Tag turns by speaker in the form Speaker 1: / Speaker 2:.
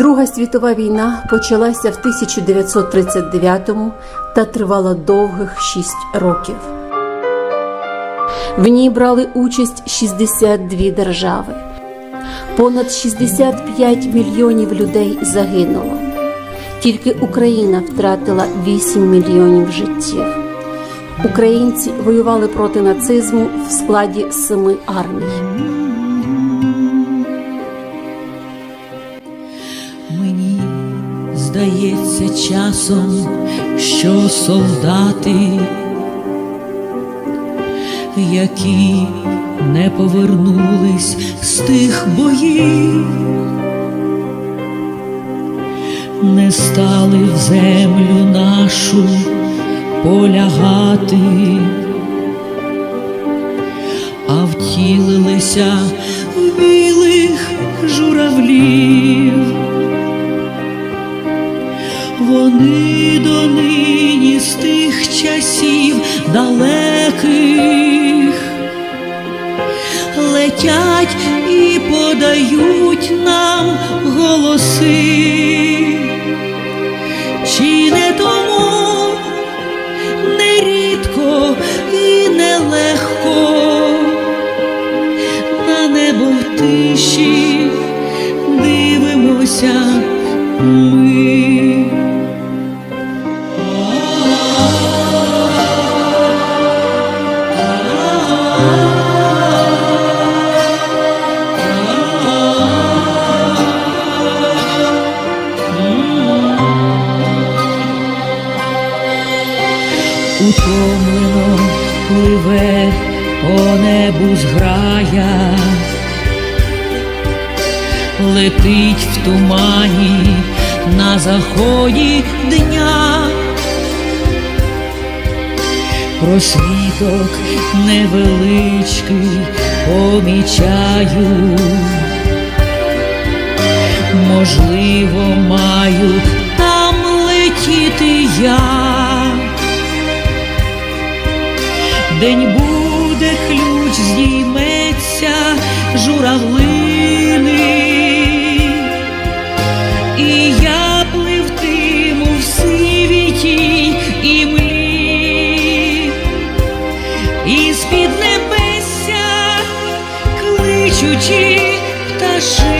Speaker 1: Друга світова війна почалася в 1939-му та тривала довгих шість років. В ній брали участь 62 держави. Понад 65 мільйонів людей загинуло. Тільки Україна втратила 8 мільйонів життів. Українці воювали проти нацизму в складі семи армій.
Speaker 2: Здається часом, що солдати, які не повернулись з тих боїв, не стали в землю нашу полягати, а втілилися в білих журавлів. Вони донині з тих часів далеких. Летять і подають нам голоси, чи не тому нерідко і нелегко на небо в тиші дивимося ми. Утомлено пливе по небу зграя, летить в тумані на заході дня, просвіток невеличкий помічаю, можливо, маю там летіти я. День буде, ключ здійметься журавлини, 你的
Speaker 3: 水